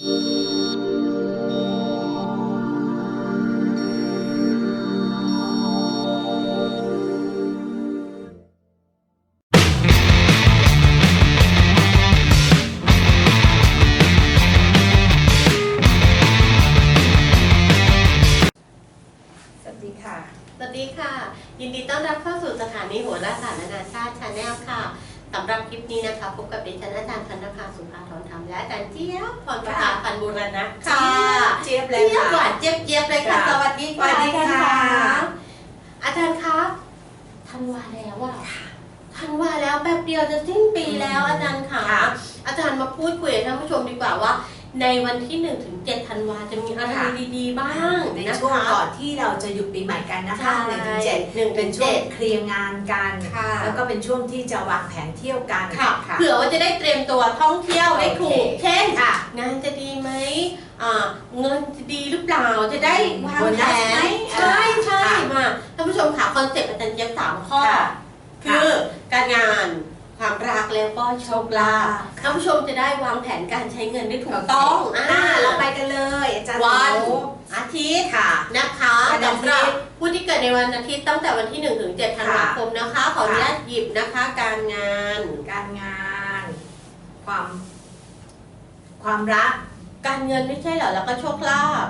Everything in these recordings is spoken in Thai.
ส เจี๊ยบหค่ะวานเจี๊ยบเจี๊ยบเลยค่ะค่ะสวัสดีสวัสดีค่ะอาจารย์คะธันวาแล้วอะธันวาแล้วแป๊บเดียวจะสิ้นปีแล้วอาจารย์ค่ะค่ะอาจารย์มาพูดคุยกับท่านผู้ชมดีกว่าว่า ในวันที่1ถึง7ธันวาจะมีอะไรค่ะ ดีๆ บ้างในนะคะช่วงก่อนที่เราจะหยุดปีใหม่กันนะคะใช่หนึ่งถึงเจ็ดหนึ่งถึเป็นงช่วเจ็งดเคลียร์งานกัน ค่ะ แล้วก็เป็นช่วงที่จะวางแผนเที่ยวกัน ค่ะ เผื่อว่าจะได้เตรียมตัวท่องเที่ยวได้ถูก โอเค เช่น ค่ะงานจะดีไหมอ่าเงินจะดีหรือเปล่า จะได้วางโบแผนัสไหมนใช่ใช่ค่ะมาท่านผู้ชมค่ะคอนเซ็ปต์อาจารย์เจี๊ยบสามข้อ ค่ะ คือการงาน ความรักแล้วก็โชคลาภค่ะท่านผู้ชมจะได้วางแผนการใช้เงินได้ถูกต้องอ่าอ่าเราไปกันเลยอาจารย์วันโอ้อาทิตย์ค่ะนะคะวันอาทิตย์สำหรับผู้ที่เกิดในวันอาทิตย์ตั้งแต่วันที่1ถึง7ธันวาคมนะคะ ขออนุญาตหยิบนะคะ การงาน การงาน ความ ความรัก การเงินไม่ใช่เหรอแล้วก็โชคลาภ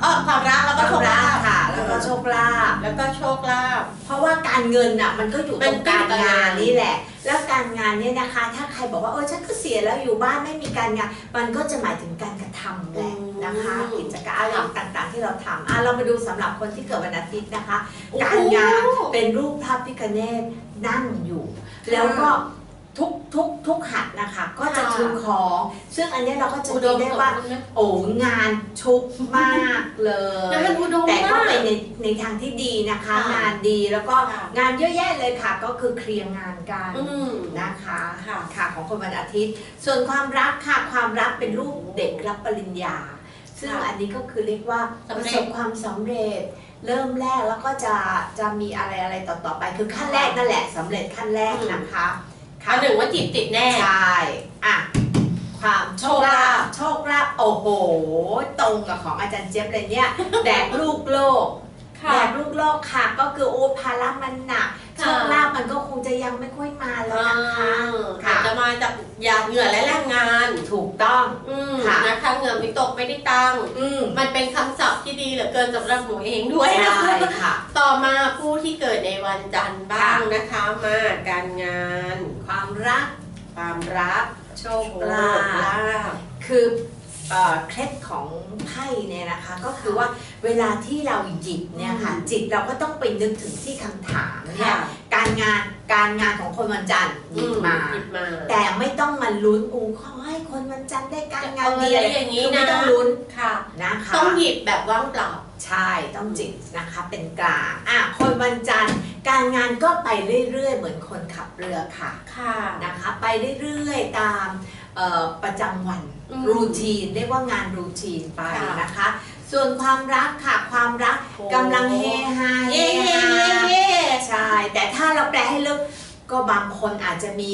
เออความรักแล้วก็โชคลาภค่ะ แล้วก็โชคลาภแล้วก็โชคลาภเพราะว่าการเงินน่ะมันก็อยู่ตมัรนงก็การอยู่กับงานงานนี่แหละ แล้วการงานเนี่ยนะคะ ถ้าใครบอกว่าเออฉันก็เสียแล้วอยู่บ้านไม่มีการงาน มันก็จะหมายถึงการกระทำแหละนะคะ กิจการอะไรต่างๆ ที่เราทำอะเรามาดูสำหรับคนที่เกิดวันอาทิตย์นะคะ การงานเป็นรูปพระพิคเนตนั่งอยู่ แล้วก็ ทุกทุกทุกหัดนะคะก็จะถือของ ซึ่งอันเนี้ยเราก็จะอุดดูมได้สมว่าบูรณ์นะโอ้งานชุกมากเลย งานอุดมแต่ก็มากเป็นในในทางที่ดีนะคะ ค่ะงานดีแล้วก็ค่ะ งานเยอะแยะเลยค่ะ ก็คือเคลียร์งานกัน อืม นะคะค่ะค่ะของคนวันอาทิตย์ ส่วนความรักค่ะความรักเป็นรูปเด็กรับปริญญา ซึ่งค่ะอันนี้ก็คือเรียกว่าปสำระเร็สจบความสำเร็จ เริ่มแรกแล้วก็จะจะมีอะไรอะไรต่อๆไป คือขั้นแรกนั่นแหละสำเร็จขั้นแรกนะคะ อันหนึ่งว่าจีบติดแน่ใช่อะความโชคลาภโชคลาภโอ้โห ตรงกับของอาจารย์เจี๊ยบเลยเนี่ยแดกลูกโลกค่ะแดกลูกโลกค่ะ ก็คือโอ้ภาระมันหนักค่ะโชคลาภมันก็คงจะยังไม่ค่อยมาแล้วนะคะอาค่ะจจะมาจากหยาดเหงื่อและแรงงานถูก ต้องอืมค่ะ นะคะเหงื่อไม่ตกไม่ได้ตังค์อืมมันเป็นคำศัพท์ที่ดีเหลือเกินสำหรับหนูเองด้วยใช่นะคะค่ะ ต่อมาผู้ที่เกิดในวันจันทร์บ้างค่ะนะคะ มาการงาน ความรัก ความรักโชคโชคลาลาภภคือ เอ่อเคล็ดของไพ่เนี่ยนะคะก็คือว่าเวลาที่เราหยิบเนี่ยค่ะอืมจิตเราก็ต้องไปนึกถึงที่คำถามเนี่ยค่ะการงานการงานของคนวันจันทร์หยิบมา หยิบมาแต่ไม่ต้องมาลุ้นอูขอให้คนวันจันทร์ได้การงานเออดีอะไรอย่างนี้คือไม่นะต้องลุ้นค่ะนะคะต้องหยิบแบบว่างเปล่าใช่ต้องจิตนะคะเป็นกลางอะคนวันจันทร์การงานก็ไปเรื่อยๆ เหมือนคนขับเรือค่ะค่ะนะคะ ไปเรื่อยๆตามเอ่อ ประจำวันอืมรูทีนเรียกว่างานรูทีนไปค่ะนะคะ ส่วนความรักค่ะความรักโอ้ กำลังเฮฮาเฮเย่เย่ฮาเย่เย่ใช่แต่ถ้าเราแปลให้ลึกก็บางคนอาจจะมี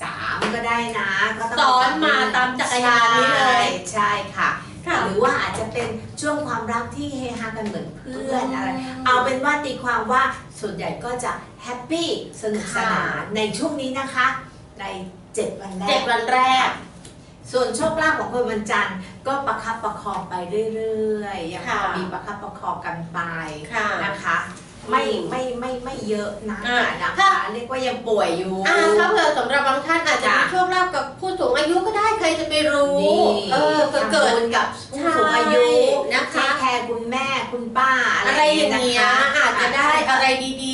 สามก็ได้นะก็ต้องซ้อนมาตามจักรยานนี้เลย ใช่ใช่ค่ะ ค่ะหรือว่าอาจจะเป็นช่วงความรักที่เฮฮากันเหมือนเพื่อนอะไรอืมเอาเป็นว่าตีความว่าส่วนใหญ่ก็จะแฮปปี้สนุกสนานค่ะในช่วงนี้นะคะ ใน 7วันแรเจ็ดกวันแรก ส่วนโชคลาภของคนวันจันทร์ก็ประคับประคองไปเรื่อยๆยังพอค่ะมีประคับประคองกันไปค่ะ นะคะ ไม่อืมไม่ไม่ไม่เยอะนะอ่านะคะ ถ้า เรียกว่ายังป่วยอยู่ อ่าถ้าเผื่อสำหรับบางท่านอาจจะจ้ะมีโชคลาภกับผู้สูงอายุก็ได้ใครจะไปรู้ นี่เออเผื่อเกิด ทำบุญกับผู้สูงอายุใช่นะคะ เทแคร์คุณแม่คุณป้าอะไรอะไรอย่างเงี้ยนะคะอาจจะได้อะไรดีค่ะๆ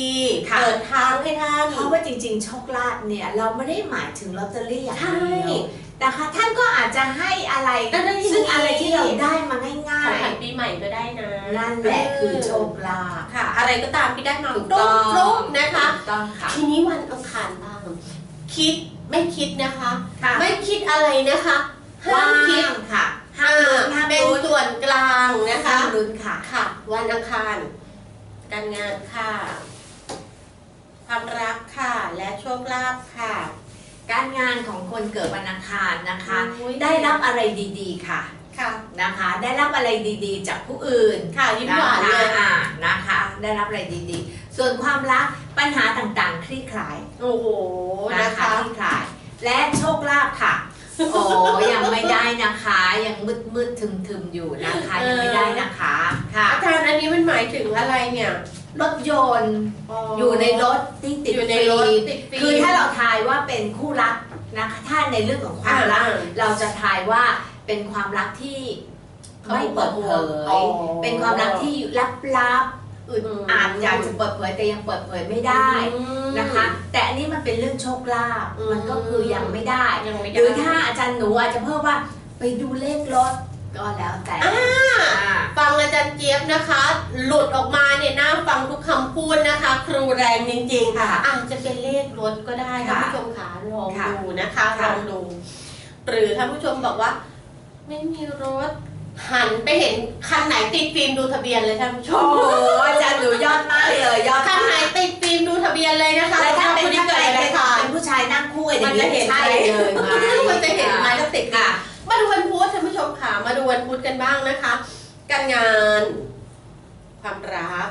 เปิดทางให้ท่าน เพราะว่าจริงๆ โชคลาภเนี่ยเราไม่ได้หมายถึงลอตเตอรี่อย่างใช่เดียวนะคะท่านก็อาจจะให้อะไรอะไรอย่างนี้ซึ่งอะไรที่เราได้มาง่าของยขวัญปีใหม่ก็ได้นะๆนั่นแหละคือโชคลาภค่ะ อะไรก็ตามที่ได้มาถูกต้องฟลุกๆนะคะถูกต้องค่ะทีนี้วันอังคารบ้างคิดไม่คิดนะคะค่ะไม่คิดอะไรนะคะห้ามคิดว่างค่ะห้ามลุ้นห้ามเป็นลุ้นส่วนกลางนะคะห้ามลุ้นค่ะค่ะ วันอังคารการงานค่ะ ความรักค่ะ และโชคลาภค่ะ การงานของคนเกิดวันอังคารนะคะ อุ๊ย ได้รับอะไรดีๆค่ะค่ะ นะคะ ได้รับอะไรดีๆ จากผู้อื่นค่ะยิ้มหวานเลยนะคะอ่านะคะ ได้รับอะไรดีๆ ส่วนความรักปัญหาต่างๆ คลี่คลายโอ้โหนะนะคะ คลี่คลาย และโชคลาภค่ะ โอ้ยังไม่ได้นะคะ ยังมืดมืดๆทึมๆอยู่นะคะยังไม่ได้นะคะค่ะ อาจารย์อันนี้มันหมายถึงอะไรเนี่ย รถยนต์อยู่ในรถที่ติดอยู่ในฟิรถล์มติดฟิล์ม คือถ้าเราทายว่าเป็นคู่รักนะคะถ้าในเรื่องของความรัก อ่าเราจะทายว่าเป็นความรักที่ไม่เปิดเผอ๋ย อ เป็นความรักที่ลับๆอึดอืมอาจอยากจะเปิดเผยแต่ยังเปิดเผยไม่ได้อืมนะคะ แต่อันนี้มันเป็นเรื่องโชคลาภอืมมันก็คือยังไม่ได้ ยังไม่ได้ หรือถ้าอาจารย์หนูอาจจะเพิ่มว่าไปดูเลขรถ ก็แล้วแต่อ่าฟังอาจารย์เจี๊ยบนะคะ หลุดออกมาเนี่ยน่าฟังทุกคำพูดนะคะ ครูแรงจริงๆค่ะอาจจะเป็นเลขรถก็ได้ท่านค่ะผู้ชมขาลองค่ะดูนะคะลค่ะองดู หรือท่านผู้ชมบอกว่า ไม่มีรถหันไปเห็นคันไหนติดฟิล์มดูทะเบียนเลยท่านผู้ชโอ้มโหอาจารย์หนูยอดมากเลยยอดคันมากไหนติดฟิล์มดูทะเบียนเลยนะคะแล้วถ้าเป็นผู้ที่ถ้าเกิดเป็นในทางเป็นผู้ชายนั่งคู่กันอมัย่านงจะนี้เห็นใช่เลยไหมมันจะเห็นไหมก็ติดค่ะ มาดูวันพุธท่านผู้ชมค่ะ มาดูวันพุธกันบ้างนะคะ การงาน ความรัก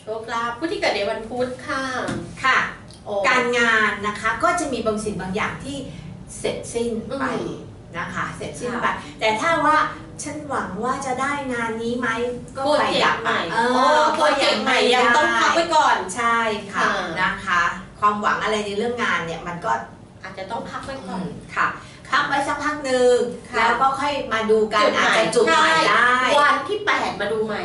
โชคลาภผู้ที่เกิดในวันพุธค่ะ ค่ะ โอ้ การงานนะคะก็จะมีบางสิ่งบางอย่างที่เสร็จสิ้นไปอืมนะคะ เสร็จสิ้นค่ะไป แต่ถ้าว่าฉันหวังว่าจะได้งานนี้ไหมก็โปรไปเจกดับต์ไปใหม่เอโอ้อโปรเจกต์ใหม่ยังต้องพักไว้ก่อน ใช่ค่ะค่ะ นะคะ ความหวังอะไรในเรื่องงานเนี่ยมันก็อาจจะต้องพักไว้ก่อือน มค่ะ พักไว้สักพักหนึ่งค่ะแล้วก็ค่อยมาดูกันอาจจะจุดใหม่ได้วันที่ 8 มาดูใหม่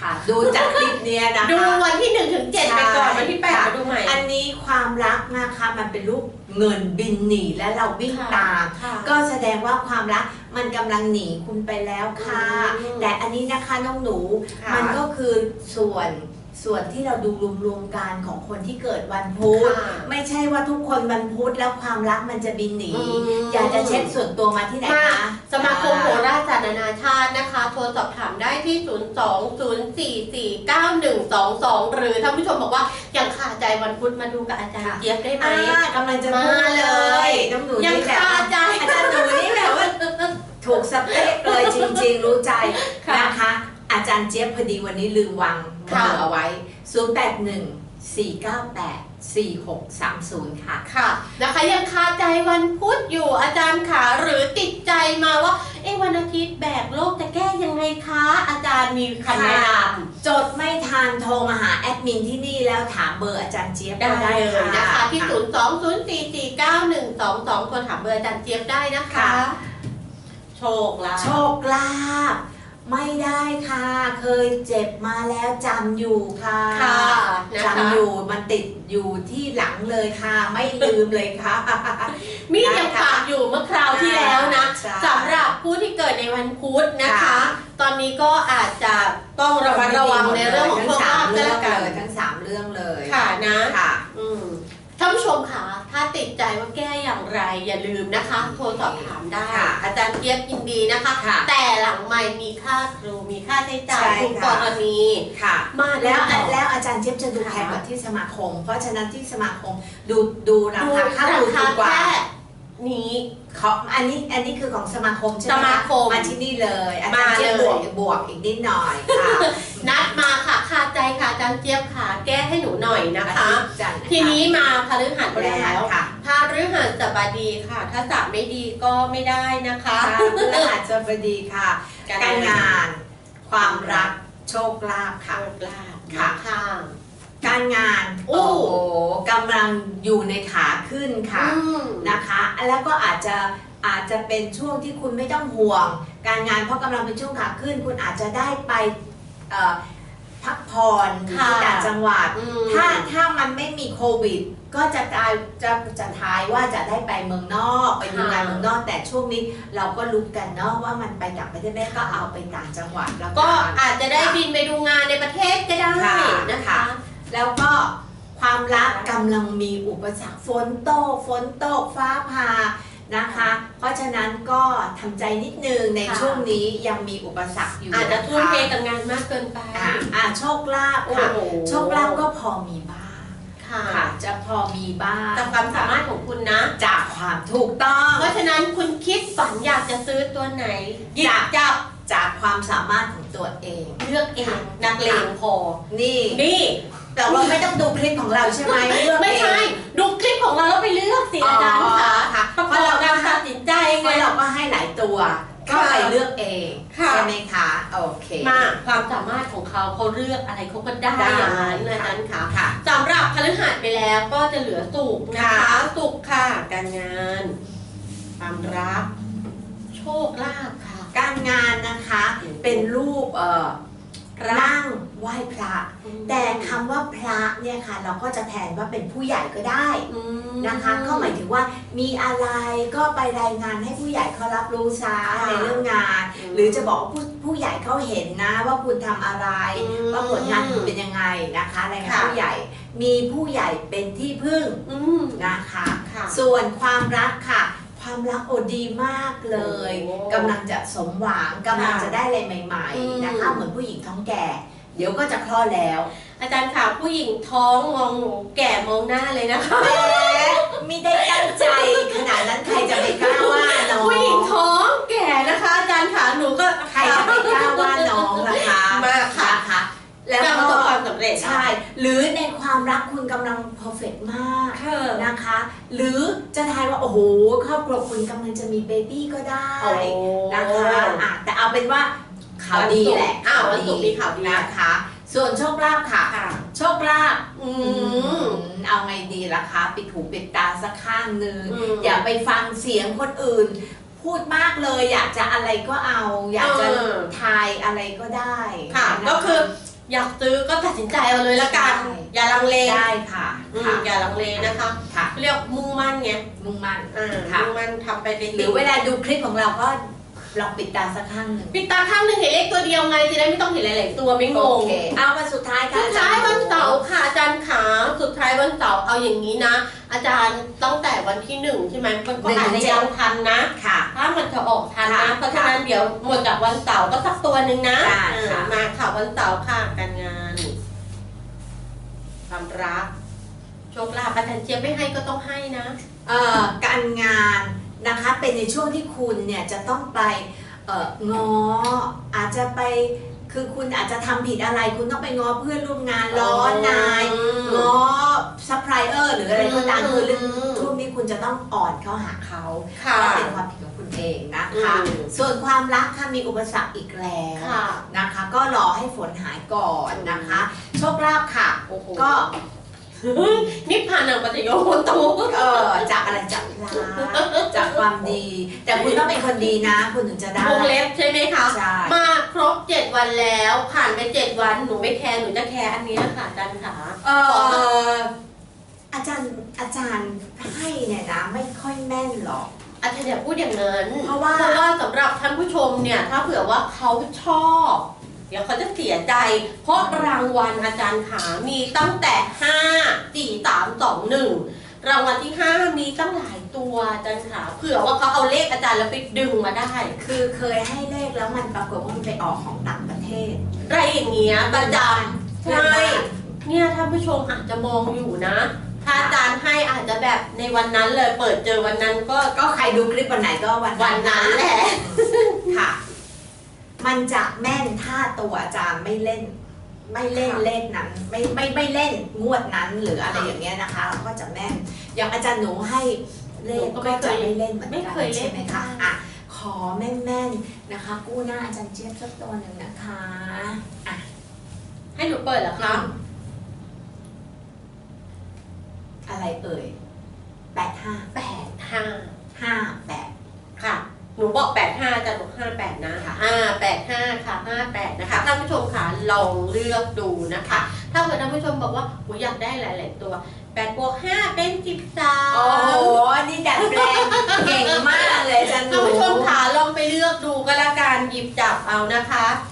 ค่ะ ดูจากคลิปเนี้ยนะคะ ดูวันที่1ถึง7ไปก่อนใช่วันที่ค่ะ8มาดูใหม่ อันนี้ความรักนะคะมันเป็นรูปเงินบินหนีและเราวิ่งตาม ค่ะก็แสดงว่าความรักมันกำลังหนีคุณไปแล้วค่ะ อืมแต่อันนี้นะคะน้องหนูค่ะ มันก็คือส่วน ส่วนที่เราดูรวมๆกันของคนที่เกิดวันพุธค่ะไม่ใช่ว่าทุกคนวันพุธแล้วความรักมันจะบินหนี อืม อยากจะเช็คส่วนตัวมาที่ไหนมาคะ สมาคมโหราศาสตร์นานาชาตินะคะ โทรสอบถามได้ที่ 020449122 หรือท่านผู้ชมบอกว่ายังขาดใจวันพุธมาดูกับอาจารย์เจี๊ยบได้ไหม อ่ากำลังจะพูดมาเลเลยยน้องหนูยังนี่แบบคาว่าใจ อาจารย์หนูนี่แบบว่าถูกสเปคเลยจริงๆ รู้ใจค่ะ นะคะ อาจารย์เจี๊ยบพอดีวันนี้ลืมวาง เบค่ะอร์เอาไว้ 081 498 4630 ค่ะ ค่ะนะคะยังคาใจวันพุธอยู่อาจารย์ขาหรือติดใจมาว่า เอ้วันอาทิตย์แบกโลกจะแก้ยังไงคะ อาจารย์มีคำแนะนจดไม่ทันโทรมาหาแอดมินที่นี่แล้วถามเบอร์อาจารย์เจี๊ยบำได้ก็เลยนะคะที่ค่ะ0 2 0 4 4 9 1 2 2โทรถามเบอร์อาจารย์เจี๊ยบได้นะคะค่ะโชคลาภโชคลาภ ไม่ได้ค่ะ เคยเจ็บมาแล้วจำอยู่ค่ะค่ะนะคะ จำอยู่มันติดอยู่ที่หลังเลยค่ะ ไม่ลืมเลยค่ะมีดยังปากอยู่เมื่อคราวที่แล้วนะใช่สำหรับผู้ที่เกิดในวันพุธนะคะค่ะตอนนี้ก็อาจจะต้องระมัดระวังในเรื่องของโชคลาภก็เรื่อแล้งวกันเลยทั้งสามเรื่องเลยค่ะนะค่ะ อืมท่านผู้ชมคะ ถ้าติดใจว่าแก้อย่างไรอย่าลืมนะคะ โทรสอบถามได้ ค่ะอาจารย์เจี๊ยบยินดีนะคะ ค่ะแต่หลังไม่มีค่าครูมีค่าใช้จ่ายใช่ทุกกค่ะ รณี ค่ะ มาแล้วต่อแล้วอาจารย์เจี๊ยบจะดูค่ะแพงกว่าที่สมาคม เพราะฉะนั้นที่สมาคมดูดูราดูคาค่าราดูคาถูกกว่าแค่นี้ของอันนี้อันนี้คือของสมาคมใช่ไหมสมาคมมาที่นี่เลยอาจารย์มาเจี๊ยบเลยบวกบวกอีกนิดหน่อยค่ะ นัดมาค่ะคา ใจค่ะอาจารย์เจี๊ยบค่ะ แก้ให้หนูหน่อยนะคะจันทร์ะคะทีนี้มาพฤหัสบริแล้หารวค่ะพฤหัสบดีค่ะ ถ้าสับไม่ดีก็ไม่ได้นะคะค่ะพฤหัสบดีค่ะ การงาน ความรัก โชคลาภข่าค่ะวกล้าค่ะค่ะการงานโอ้โอ้โหกำลังอยู่ในขาขึ้นค่ะอืมนะคะ แล้วก็อาจจะอาจจะเป็นช่วงที่คุณไม่ต้องห่วง การงานเพราะกำลังเป็นช่วงขาขึ้น คุณอาจจะได้ไปเอ่อ พักผ่อนอยู่ที่ค่ะต่างจังหวัดอืมถ้าถ้ามันไม่มีโควิด ก็จะกลายจะจะทายว่าจะได้ไปเมืองนอกไปดูงานค่ะเมืองนอก แต่ช่วงนี้เราก็รู้กันเนาะว่ามันไปต่างประเทศได้ก็เอาไปต่างจังหวัดแล้วก็นอาจจะได้บินไปดูงานในประเทศก็ได้ค่ะนะคะค่ะแล้วก็ความรักกำลังมีอุปสรรคฝนตกฝนตกฟ้าผ่านะคะ เพราะฉะนั้นก็ทำใจนิดนึงในค่ะ ช่วงนี้ยังมีอุปสรรคอยู่อาจจะนคทุ่มเทกับงานมากเกินไป อะอะโชคลาภโอ้ค่ะโหโชคลาภก็พอมีบ้างค่ะ ค่ะค่ะจะพอมีบ้างจากความสามารถของคุณนะ จากความถูกต้อง เพราะฉะนั้นคุณคิดฝันอยากจะซื้อตัวไหนหยิบจ้ะจับจากความสามารถของตัวเอง เลือกเองนักเลงพอ นี่ นี่ แต่ว่าไม่ต้องดูคลิปของเราใช่ไหมเลือกไม่ใช่เองดูคลิปของเราแล้วไปเลือกสิอาจารย์ค่ะค่ะเพราะเราการตัดสินใจเพไงราะเราก็ให้หลายตัวก็ไปเลือกเองค่ะใช่ไหมคะโอเคมาความสามารถของเขาเขาเลือกอะไรเขาก็ได้ได้อย่างนั้นอาจารย์ค่ะค่ะสำหรับพฤหัสไปแล้วก็จะเหลือสุกร์นะคะค่ะสุกร์ค่ะ การงานความรัก โชคลาภค่ะ การงานนะคะเป็นรูปเอ่อ ร่างไหว้พระ แต่คำว่าพระเนี่ยค่ะ เราก็จะแทนว่าเป็นผู้ใหญ่ก็ได้อืมนะคะก็หมายถึงว่ามีอะไรก็ไปรายงานให้ผู้ใหญ่เขารับรู้ซะค่ะในเรื่องงานอืมหรือจะบอกว่าผู้ผู้ใหญ่เขาเห็นนะว่าคุณทำอะไรอืมว่าผลงานคุณเป็นยังไงนะคะรายงานค่ะผู้ใหญ่มีผู้ใหญ่เป็นที่พึ่งอืมนะคะค่ะส่วนความรักค่ะ ความรักโอดีมากเลยโอ้กำลังจะสมหวังกำลังค่ะจะได้อะไรใหม่อืมๆนะคะ เหมือนผู้หญิงท้องแก่ เดี๋ยวก็จะคลอดแล้ว อาจารย์ค่ะผู้หญิงท้องมองหนูแก่มองหน้าเลยนะคะแหมไม่ได้ตั้งใจขนาดนั้นใครจะไปกล้าว่าน้องผู้หญิงท้องแก่นะคะอาจารย์ค่ะหนูก็ใครจะไปกล้าว่าน้องล่ะคะมากค่ะนะคะแล้วจะประก็สบความสำเร็จใช่ หรือในความรักคุณกำลังเพอร์เฟกมากค่ะนะคะ หรือจะทายว่า โอ้โหครอบครัวคุณกำลังจะมีเบบี้ก็ได้โอ้นะคะอะแต่เอาเป็นว่าข่าวดีแหละอ้าววันศุกร์มีข่าวดีนะคะส่วนโชคลาภค่ะค่ะโชคลาภอือืมมเอาไงดีล่ะคะปิดหูปิดตาสักข้างหนึ่งอืมอย่าไปฟังเสียงคนอื่น พูดมากเลย อยากจะอะไรก็เอา อยากจะเออทายอะไรก็ได้ค่ะนก็คือ อยากซื้อก็ตัดสินใจเอาเลยละกัน ใช่ อย่าลังเลได้ค่ะอืมค่ะอย่าลังเลนะคะ ค่ะ เรียกมุ่งมั่นไงมุ่งมั่นอ่าค่ะ มุ่งมั่นทำไปเป็นหรือเวลาดูคลิปของเราก็ ลองปิดตาสักข้างหนึ่งปิดตาข้างหนึ่งเห็นเลขตัวเดียวไงจะได้ไม่ต้องเห็นหลายๆตัวไม่งโองเคเอามาสุดท้ายค่ะสุดท้ายวันเสาร์ค่ะอาจารย์ขาสุดท้ายวันเสาร์เอาอย่างนี้นะ อาจารย์ตั้งแต่วันที่หนึ่งใช่ไหมมันก็อาจจะยังทันนะค่ะ ถ้ามันจะออกทันนะค่ะเพราะฉะนั้นเดี๋ยวหมดจากวันเสาร์ก็สักตัวหนึ่งนะได้เออค่ะมาค่ะวันเสาร์ค่ะการงาน ความรักโชคลาภอาจารย์เจี๊ยบไม่ให้ก็ต้องให้นะเอ่อการงาน นะคะเป็นในช่วงที่คุณเนี่ยจะต้องไปเอ่องออาจจะไปคือคุณอาจจะทำผิดอะไร คุณต้องไปง้อเพื่อนร่วมงานร้อนนายง้อซัพพลายเออร์หรืออะไรก็ตามอืมคือเรื่องช่วงนี้คุณจะต้องอ่อนเข้าหาเขาค่ะก็เป็นความผิดของคุณเองนะคะอืมส่วนความรักค่ะมีอุปสรรคอีกแล้วค่ะนะคะ ก็รอให้ฝนหายก่อนนะคะ โชคลาภค่ะโอ้โหก็นิพพานังปัจจโยโหตุเออจากอะไรจากลาจาก ความดี แต่คุณต้องเป็นคนดีนะ คุณถึงจะได้ วงเล็บใช่ไหมคะ ใช่ มาครบเจ็ดวันแล้วผ่านไปเจ็ดวันหนูไม่แคร์หนูจะแคร์อันเนี้ยค่ะอาจารย์ขา เอออาจารย์อาจารย์ให้เนี่ยนะไม่ค่อยแม่นหรอก อาจารย์อย่าพูดอย่างนั้นเพราะว่าเพราะว่า สำหรับท่านผู้ชมเนี่ย ถ้าเผื่อว่าเขาชอบ เดี๋ยวเขาจะเสียใจ เพราะรางวัลอาจารย์ขามีตั้งแต่ห้าสี่สามสองหนึ่ง รางวัลที่ห้ามีตั้งหลายตัวอาจารย์ขาเผื่อว่าเขาเอาเลขอาจารย์แล้วไปดึงมาได้ คือเคยให้เลขแล้วมันปรากฏว่ามันไปออกของต่างประเทศไรอย่างเงี้ยประจำเพื่อนใช่บ้านเนี่ยท่านผู้ชมอาจจะมองอยู่นะถ้าอาจารย์ให้อาจจะแบบในวันนั้นเลยเปิดเจอวันนั้นก็ก็ใครดูคลิปวันไหนก็วันวันนั้นแหละค่ะ มันจะแม่นถ้าตัวอาจารย์ไม่เล่น ไม่เล่นค่ะเลขนั้นไม่ไม่ไม่เล่นงวดนั้นหรืออะไรอย่างเงี้ยนะคะก็จะแม่นอย่างอาจารย์หนูให้เลขก็จะไม่เล่นเหมือนกันไม่เคยเล่นใช่ไหมคะอะขอแม่นๆนะคะ กู้หน้าอาจารย์เจี๊ยบสักตัวหนึ่งนะคะอะให้หนูเปิดเหรอคะอะไรเอ่ยแปดห้าแปดห้าห้าแปดค่ะ หนูบอกแปดห้าอาจารย์บอกห้าแปดนะค่ะอ่าแปดห้าค่ะห้าแปดนะคะ ท่านผู้ชมค่ะ ลองเลือกดูนะคะ ถ้าเกิดท่านผู้ชมบอกว่าหนูอยากได้หลาย ๆ ตัวแปดบวกห้าเป็นสิบสามโอ้โห นี่ดัดแปลงเก่งมากเลยอาจารย์หนู ท่านผู้ชมค่ะ ลองไปเลือกดูก็แล้วกันหยิบจับเอานะคะห้า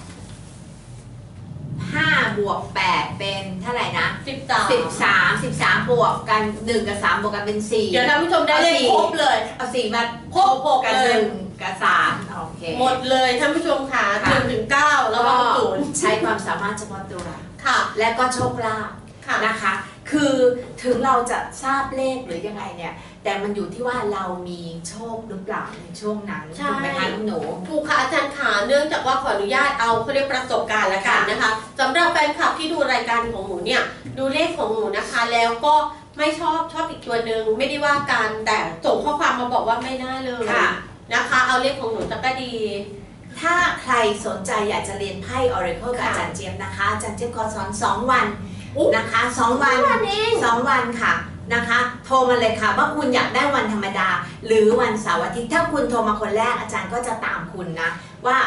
บวกแปดเป็นเท่าไหร่นะสิบสามสิบสามสิบสามบวกกันหนึ่งกับสามบวกกันเป็นสี่เดี๋ยวท่านผู้ชมได้เลขครบเลยเอาสี่มาครบหกกันเลหยนึ่งกับสามโอเคหมดเลยท่านผู้ชมค่ะหค่ะนึ่งถึงเก้าระวังศูนย์ใช้ความสามารถเฉพาะตัวค่ะ และก็โชคลาภค่ะนะคะคคือถึงเราจะทราบเลขหรือยังไงเนี่ย แต่มันอยู่ที่ว่าเรามีโชคหรือเปล่าในช่วงนั้นใช่ ถูกไหมคะน้องหนู ถูกค่ะอาจารย์ขาเนื่องจากว่าขออนุญาตเอาเขาเรียกประสบการณ์ละกันนะคะสำหรับแฟนคลับที่ดูรายการของหนูเนี่ยดูเลขของหนูนะคะ แล้วก็ไม่ชอบชอบอีกตัวหนึ่งไม่ได้ว่ากันแต่ส่งข้อความมาบอกว่าไม่น่าเลยค่ะ นะคะ เอาเลขของหนูจะก็ดี ถ้าใครสนใจอยากจะเรียนไพ่ Oracle กับค่ะอาจารย์เจี๊ยบนะคะอาจารย์เจี๊ยบขอสอน 2 วันอุ๊ย นะคะ 2 วันวันเองสองวันค่ะ นะคะ โทรมาเลยค่ะว่าคุณอยากได้วันธรรมดา หรือวันเสาร์อาทิตย์ถ้าคุณโทรมาคนแรกอาจารย์ก็จะตามคุณนะ ว่า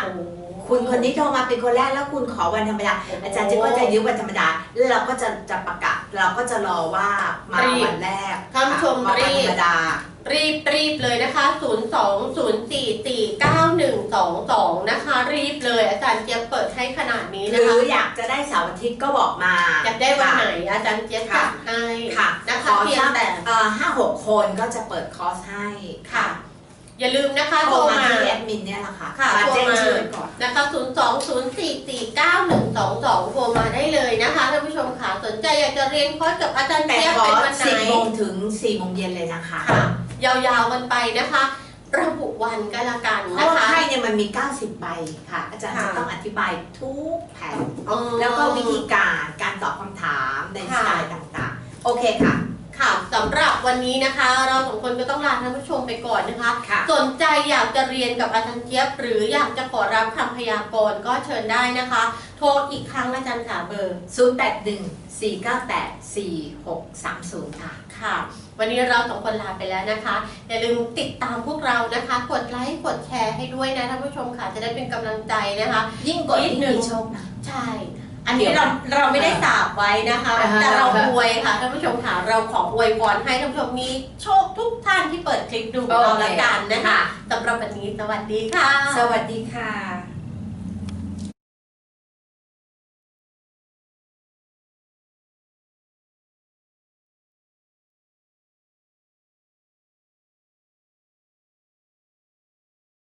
คุณคนนี้โทรมาเป็นคนแรกแล้วคุณขอวันธรรมดา อาจารย์จะก็จะยึดวันธรรมดาแล้วเราก็จะจะประกาศเราก็จะรอว่ามารีบวันแรกท่านผู้ชมมาวันรีบธรรมดา รีบรีบเลยนะคะ 0 2 0 4 4 9 1 2 2 นะคะ รีบเลยอาจารย์เจี๊ยบเปิดให้ขนาดนี้หนะรือคะอยากจะได้เสาร์อาทิตย์ก็บอกมาอยากได้วันไหนอาจารย์เจี๊ยบจัดให้ค่ะนะขคะอเพียงสักแต่เอ่อห้าหกคนก็จะเปิดคอร์สให้ค่ะ อย่าลืมนะคะโทโทรรมามาที่แอดมินเนี่ยแหละค่ะค่ะมาแจ้งโทรมาชื่อไว้ก่อน นะคะ 0 2 0 4 4 9 1 2 2 โทรมาได้เลยนะคะท่านผู้ชมค่ะสนใจอยากจะเรียนคอร์สกับอาจารย์แต่เจี๊ยบขอเป็นวันไหนสิบโมงถึงสี่โมงเย็นเลยนะคะ ค่ะ ยาวๆกันไปนะคะ ระบุวันก็แล้วกันเพนะราะว่าคะไพ่เนี่ยมันมี 90 ใบค่ะ อาจารย์ค่ะจะต้องอธิบายทุกแผนอ๋อแล้วก็วิธีการการตอบคำถามในสค่ะไตล์ต่างๆ โอเคค่ะ ค่ะสำหรับวันนี้นะคะ เราสองคนก็ต้องลาท่านผู้ชมไปก่อนนะคะ ค่ะ สนใจอยากจะเรียนกับอาจารย์เจี๊ยบ หรืออยากจะขอรับคำพยากรณ์ก็เชิญได้นะคะ โทรอีกครั้งอาจารย์ขาเบอร์ 0814984630 ค่ะ ค่ะ วันนี้เราสองคนลาไปแล้วนะคะ อย่าลืมติดตามพวกเรานะคะ กดไลค์กดแชร์ให้ด้วยนะท่านผู้ชมค่ะจะได้เป็นกำลังใจนะคะ ยิ่งกดนิดยิ่งนึงมีโชคนะ ใช่ อันนี้เราเราไม่ได้สาบไว้นะคะ อ่าฮะ แต่เราอวยค่ะท่านผู้ชมค่ะเราขออวยพรให้ท่านผู้ชมมีโชคทุกท่านที่เปิดคลิปดูของเราแล้วกันนะคะสำหรับวันนี้สวัสดีค่ะ สวัสดีค่ะ